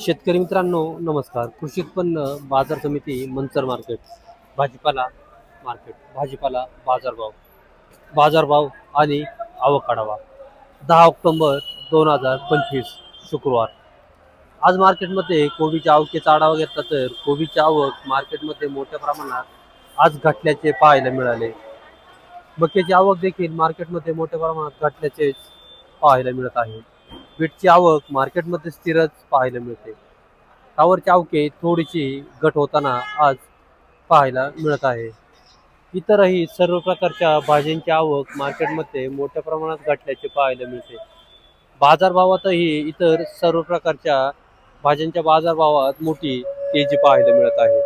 शेतकरी मित्रांनो नमस्कार. कृषी उत्पन्न बाजार समिती मंचर मार्केट भाजीपाला मार्केट भाजीपाला बाजारभाव बाजारभाव आणि आवक आढावा. दहा ऑक्टोंबर दोन हजार पंचवीस शुक्रवार. आज मार्केटमध्ये कोबीच्या आवकेचा आढावा घेतला तर कोबीची आवक मार्केटमध्ये मोठ्या प्रमाणात आज घटल्याचे पाहायला मिळाले. मक्याची आवक देखील मार्केटमध्ये मोठ्या प्रमाणात घटल्याचेच पाहायला मिळत आहे. बीटची आवक मार्केटमध्ये स्थिरच पाहायला मिळते. टावरची आवके थोडीशी घट होताना आज पाहायला मिळत आहे. इतरही सर्व प्रकारच्या भाज्यांची आवक मार्केटमध्ये मोठ्या प्रमाणात घटल्याचे पाहायला मिळते. बाजारभावातही इतर सर्व प्रकारच्या भाज्यांच्या बाजारभावात मोठी तेजी पाहायला मिळत आहे.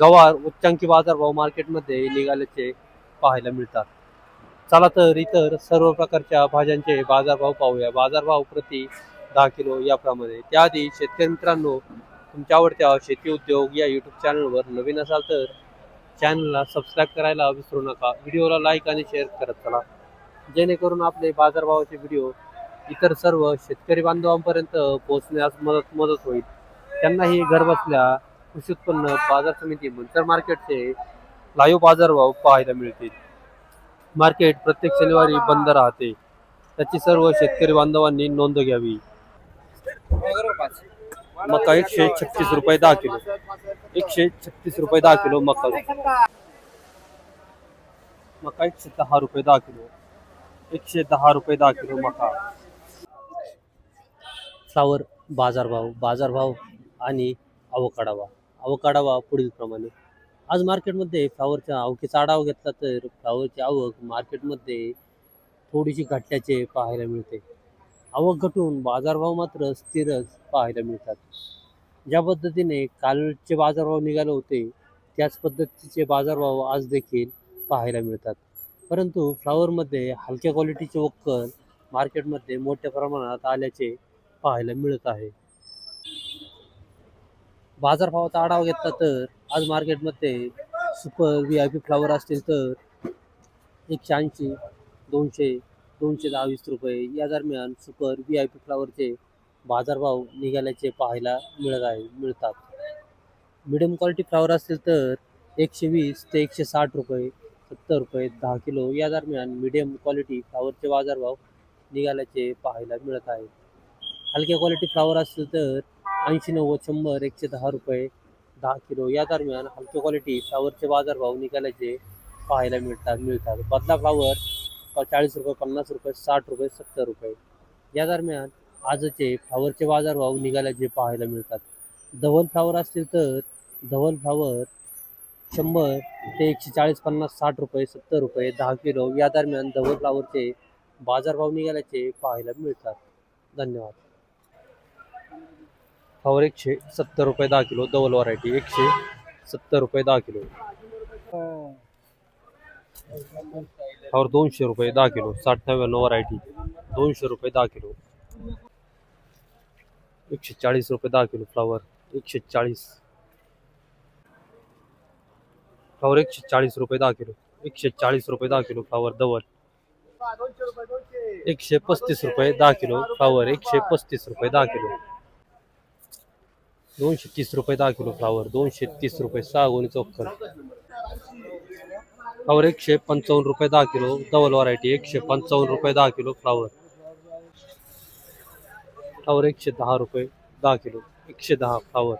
गवार उच्चांकी बाजारभाव मार्केटमध्ये निघाल्याचे पाहायला मिळतात. चला तर इतर सर्व प्रकारच्या भाज्यांचे बाजारभाव पाहूया. बाजारभाव प्रति दहा किलो याप्रमाणे. त्याआधी शेतकरी मित्रांनो तुमच्या आवडत्या शेती उद्योग या यूट्यूब चॅनलवर नवीन असाल तर चॅनलला सबस्क्राईब करायला विसरू नका. व्हिडिओला लाईक आणि शेअर करत चला. जेणेकरून आपले बाजारभावाचे व्हिडिओ इतर सर्व शेतकरी बांधवांपर्यंत पोहोचण्यास मदत मदत होईल. त्यांनाही घरबसल्या कृषी उत्पन्न बाजार समिती मंचर मार्केटचे लाईव्ह बाजारभाव पाहायला मिळतील. मार्केट प्रत्येक शनिवारी बंद राहते. त्याची सर्व शेतकरी बांधवांनी नोंद घ्यावी. मका एकशे छत्तीस रुपये दहा किलो. एकशे छत्तीस रुपये दहा किलो मका. मका एकशे दहा रुपये दहा किलो. एकशे दहा रुपये दहा किलो मका. फ्लावर बाजारभाव बाजारभाव आणि अवकाढावा अवकाढावा पुढील प्रमाणे आज मार्केटमध्ये फ्लावरच्या आवकीचा आढावा घेतला तर फ्लावरची आवक मार्केटमध्ये थोडीशी घटल्याचे पाहायला मिळते. आवक घटून बाजारभाव मात्र स्थिरच पाहायला मिळतात. ज्या पद्धतीने कालचे बाजारभाव निघाले होते त्याच पद्धतीचे बाजारभाव आज देखील पाहायला मिळतात. परंतु फ्लावरमध्ये हलक्या क्वालिटीचे वक्कल मार्केटमध्ये मोठ्या प्रमाणात आल्याचे पाहायला मिळत आहे. बाजारभावाचा आढावा घेतला तर आज मार्केटमध्ये super V I P flower असतील तर एकशे ऐंशी दोनशे दोनशे दहा वीस रुपये या दरम्यान सुपर व्ही आय पी फ्लावरचे बाजारभाव निघाल्याचे पाहायला मिळत आहे मिळतात. मिडियम क्वालिटी फ्लावर असतील तर एकशे वीस ते एकशे साठ रुपये सत्तर रुपये दहा किलो या दरम्यान मिडियम क्वालिटी फ्लावरचे बाजारभाव निघाल्याचे पाहायला मिळत आहे. हलक्या क्वालिटी फ्लावर असतील तर ऐंशी नव्वद शंभर एकशे दहा रुपये दहा किलो. या दरम्यान हलक्या क्वालिटी फ्लावरचे बाजारभाव निघाल्याचे पाहायला मिळतात मिळतात. बदला फ्लावर चाळीस रुपये पन्नास रुपये साठ रुपये सत्तर रुपये. या दरम्यान आजचे फ्लावरचे बाजारभाव निघाल्याचे पाहायला मिळतात. धवल फ्लावर असतील तर धवल फ्लावर शंभर ते एकशे चाळीस पन्नास साठ रुपये सत्तर रुपये दहा किलो. या दरम्यान धवल फ्लावरचे बाजारभाव निघाल्याचे पाहायला मिळतात. धन्यवाद. फ्लावर एकशे सत्तर रुपये दहा किलो धवल व्हरायटी एकशे सत्तर रुपये दहा किलो. फ्लावर दोनशे रुपये दहा किलो साठ नव्याण्णव व्हरायटी दोनशे रुपये दहा किलो. एकशे चाळीस रुपये दहा किलो फ्लावर एकशे चाळीस. फ्लावर एकशे चाळीस रुपये दहा किलो, एकशे चाळीस रुपये दहा किलो फ्लावर धवल एकशे पस्तीस रुपये दहा किलो फ्लावर एकशे पस्तीस रुपये दहा किलो. दोनशे तीस रुपये दहा किलो फ्लावर दोनशे तीस रुपये सहा गोणी चौक्कर फ्लावर एकशे पंचावन्न रुपये दहा किलो डबल व्हरायटी एकशे पंचावन्न रुपये दहा किलो फ्लावर. फ्लावर एकशे दहा रुपये दहा किलो एकशे दहा फ्लावर.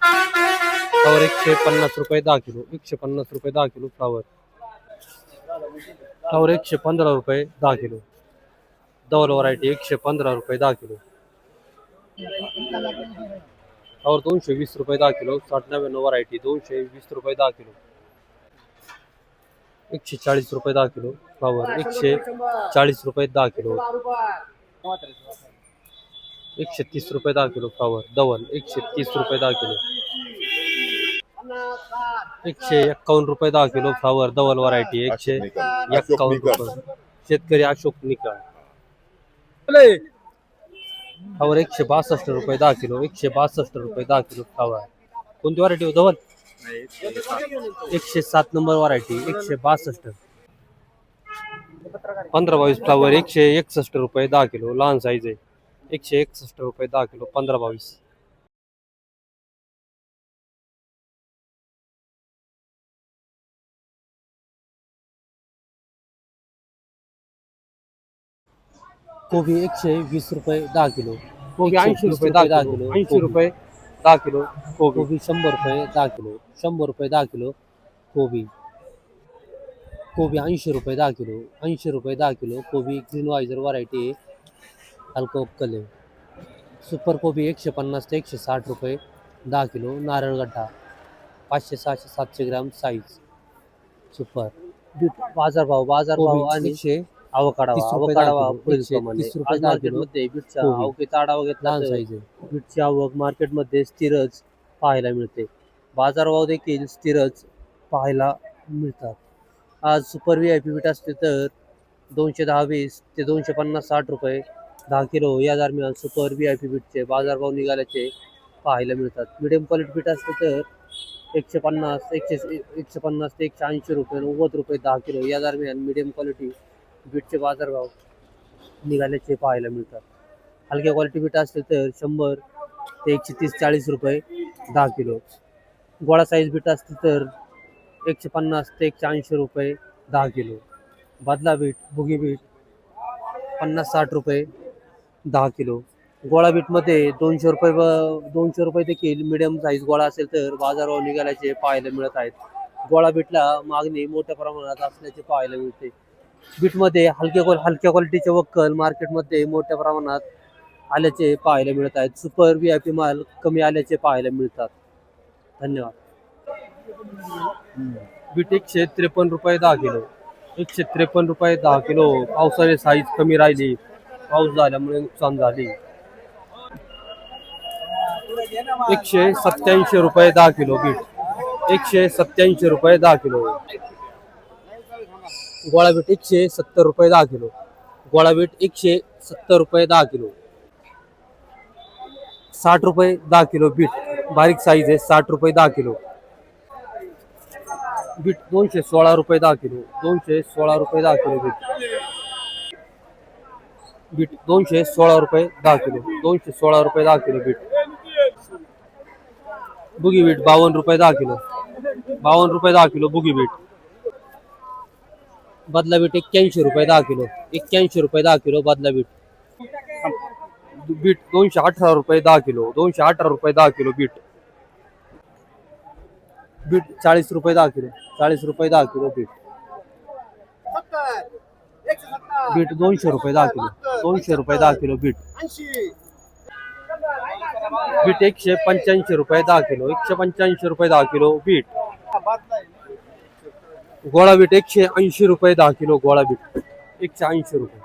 फ्लावर एकशे पन्नास रुपये दहा किलो एकशे पन्नास रुपये दहा किलो फ्लावर. फ्लावर एकशे पंधरा रुपये दहा किलो डबल व्हरायटी एकशे पंधरा रुपये दहा किलो. फ्लावर दोनशे वीस रुपये दहा किलो साठ नव्याण्णव व्हरायटी दोनशे वीस रुपये दहा किलो। एकशे चाळीस रुपये दहा किलो फ्लावर एकशे चाळीस रुपये दहा किलो। एकशे तीस रुपये दहा किलो फ्लावर डबल एकशे तीस रुपये दहा किलो। एकशे एक्कावन्न रुपये दहा किलो फ्लावर डबल व्हरायटी एकशे एक्कावन्न रुपये शेतकरी अशोक निकाळ फ्लावर एकशे बासष्ट रुपये दहा किलो एकशे बासष्ट रुपये दहा किलो फ्लावर कोणती व्हरायटी हो धवल? एकशे सात नंबर व्हरायटी एकशे बासष्ट. पंधरा बावीस फ्लावर एकशे एकसष्ट रुपये दहा किलो लहान साईज आहे. एकशे एकसष्ट रुपये दहा किलो पंधरा बावीस. कोबी एकशे वीस रुपये दहा किलो. कोबी एकशे ऐंशी रुपये दहा किलो. ऐंशी रुपये दहा किलो कोबी. शंभर रुपये दहा किलो. शंभर रुपये दहा किलो कोबी. कोबी ऐंशी रुपये दहा किलो. ऐंशी रुपये दहा किलो कोबी ग्रीन वायझर व्हरायटी हलकं उपकल आहे. सुपर कोबी एकशे पन्नास ते एकशे साठ रुपये दहा किलो. नारळगड्डा पाचशे सहाशे सातशे ग्राम साईज सुपर. बाजारभाव बाजारभाव आणि अवकाडा तीस रुपये दहा अवकाडा किलो, पुढील एकशे प्रमाणे. तीस रुपये आज दहा किलो. मार्केटमध्ये बीटचा कोबी. अवघेचा आढावा घेतला लहान तर साईज आहे बीटची आवक मार्केटमध्ये स्थिरच पाहायला मिळते बाजारभाव देखील स्थिरच पाहायला मिळतात आज super V I P beet असते तर दोनशे दहा वीस ते दोनशे पन्नास साठ रुपये दहा किलो या दरम्यान सुपर व्ही आय पी बीटचे बाजारभाव निघाल्याचे पाहायला मिळतात मिडियम क्वालिटी बीट असते तर एकशे पन्नास एकशे एकशे पन्नास ते एकशे ऐंशी रुपये नव्वद रुपये दहा किलो या दरम्यान मिडियम क्वालिटी बीटचे बाजारभाव निघाल्याचे पाहायला मिळतात. हलक्या क्वालिटी बीट असते तर शंभर ते एकशे तीस चाळीस रुपये दहा किलो. गोळा साईज बीट असतील तर एकशे पन्नास ते एकशे ऐंशी रुपये दहा किलो. बदला बीट भुगी बीट पन्नास साठ रुपये दहा किलो. गोळा बीटमध्ये दोनशे रुपये व दोनशे रुपये देखील मिडियम साईज गोळा असेल तर बाजारभाव निघाल्याचे पाहायला मिळत आहेत. गोळा बीटला मागणी मोठ्या प्रमाणात असल्याचे पाहायला मिळते. बीटमध्ये हलक्या क्वाल हलक्या क्वालिटीचे वक्कल मार्केटमध्ये मोठ्या प्रमाणात आल्याचे पाहायला मिळत आहेत. सुपर व्ही आय पी माल कमी आल्याचे पाहायला मिळतात. धन्यवाद. बीट एकशे त्रेपन्न रुपये दहा किलो. एकशे त्रेपन्न रुपये दहा किलो. पावसाने साईज कमी राहिली. पाऊस झाल्यामुळे नुकसान झाले. एकशे सत्याऐंशी रुपये दहा किलो बीट. एकशे सत्याऐंशी रुपये दहा किलो. गोळा बीट एकशे सत्तर रुपये दहा किलो गोळा बीट एकशे सत्तर रुपये दहा किलो साठ रुपये दहा किलो बीट बारीक साईज आहे साठ रुपये दहा किलो बीट दोनशे सोळा रुपये दहा किलो दोनशे सोळा रुपये दहा किलो बीट बीट दोनशे सोळा रुपये दहा किलो दोनशे सोळा रुपये दहा किलो बीट बुगी बीट बावन्न रुपये दहा किलो बावन्न रुपये दहा किलो बुगी बीट बदला बीट एक्क्याऐंशी रुपये दहा किलो एक्क्याऐंशी रुपये दहा किलो बदला बीट बीट दोनशे अठरा रुपये दहा किलो दोनशे अठरा रुपये दहा किलो बीट बीट चाळीस रुपये दहा किलो चाळीस रुपये दहा किलो बीट बीट दोनशे रुपये दहा किलो दोनशे रुपये दहा किलो बीट बीट एकशे पंच्याऐंशी रुपये दहा किलो एकशे पंच्याऐंशी रुपये दहा किलो बीट गोळा बीट एकशे ऐंशी रुपये दहा किलो गोळा बीट। एकशे ऐंशी रुपये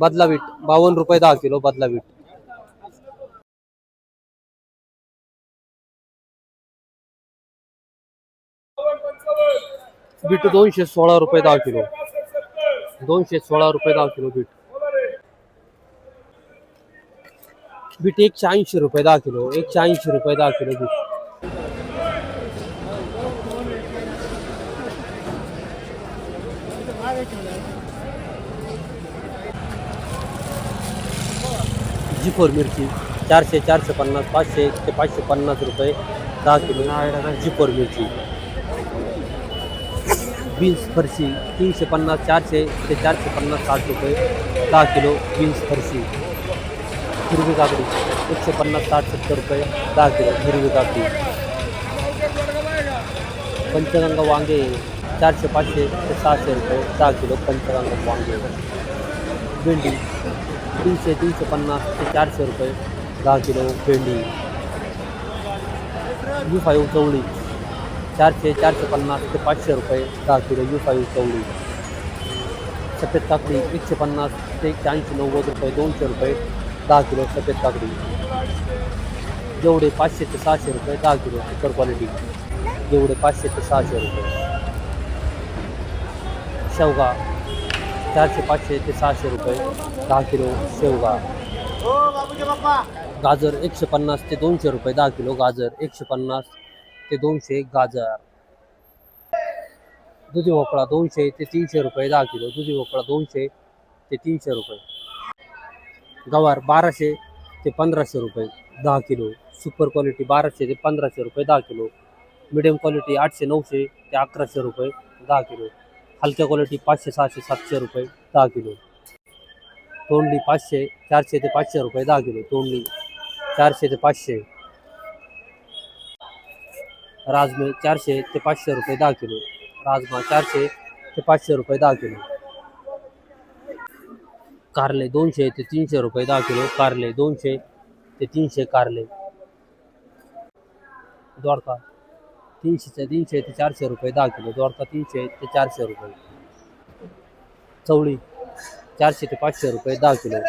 बदला बीट बावन्न रुपये दहा किलो बदला बीट। बीट दोनशे सोळा रुपये दहा किलो। दोनशे सोळा रुपये दहा किलो बीट। बीट एकशे ऐंशी रुपये दहा किलो एकशे ऐंशी रुपये दहा किलो बीट। जी फोर मिरची, चारशे चारशे पन्नास, पाचशे, ते पाचशे पन्नास रुपये, दहा किलो जी फोर मिरची. बीन्स, फरशी, तीनशे पन्नास, चारशे, ते चारशे पन्नास, साठ रुपये, दहा किलो बीन्स, फरशी. हिरवी काकडी एक एकशे पन्नास, साठ, सत्तर रुपये, दहा किलो हिरवी काकडी. पंचगंगा वांगे, चारशे, पाचशे, ते सहाशे रुपये, दहा किलो पंचगंगा वांगे. भेंडी तीनशे तीनशे पन्नास ते चारशे रुपये दहा किलो भेंडी. यू फाईव्ह चवळी, चारशे चारशे पन्नास ते पाचशे रुपये दहा किलो यू फाईव्ह चवळी. सफ़ेद काकडी, एकशे पन्नास ते एकशे नव्वद रुपये, दोनशे रुपये दहा किलो सफ़ेद काकडी. जेवढे पाचशे ते सहाशे रुपये दहा किलो सुपर क्वालिटी. जेवढे पाचशे ते सहाशे रुपये. शेवगा चारशे पाचशे ते सहाशे रुपये दहा किलो शेवगा. गाजर एकशे पन्नास ते दोनशे रुपये दहा किलो गाजर एकशे पन्नास ते दोनशे गाजर. दुधी भोपळा दोनशे ते तीनशे रुपये दहा किलो दुधी भोपळा दोनशे ते तीनशे रुपये. गवार बाराशे ते पंधराशे रुपये दहा किलो. सुपर क्वालिटी बाराशे ते पंधराशे रुपये दहा किलो. मिडियम क्वालिटी आठशे नऊशे ते अकराशे रुपये दहा किलो. हलक्या क्वालिटी पाचशे सहाशे सातशे रुपये दहा किलो. तोंडली पाचशे चारशे ते पाचशे रुपये दहा किलो. तोंडली चारशे ते पाचशे. राजमे चारशे ते पाचशे रुपये दहा किलो. राजमा चारशे ते पाचशे रुपये दहा किलो. कारले दोनशे ते तीनशे रुपये दहा किलो. कारले दोनशे ते तीनशे कारले. द्वारका तीनशेचे तीनशे ते चारशे रुपये दहा किलो दोडका तीनशे ते चारशे रुपये. चवळी चारशे ते पाचशे रुपये दहा किलो.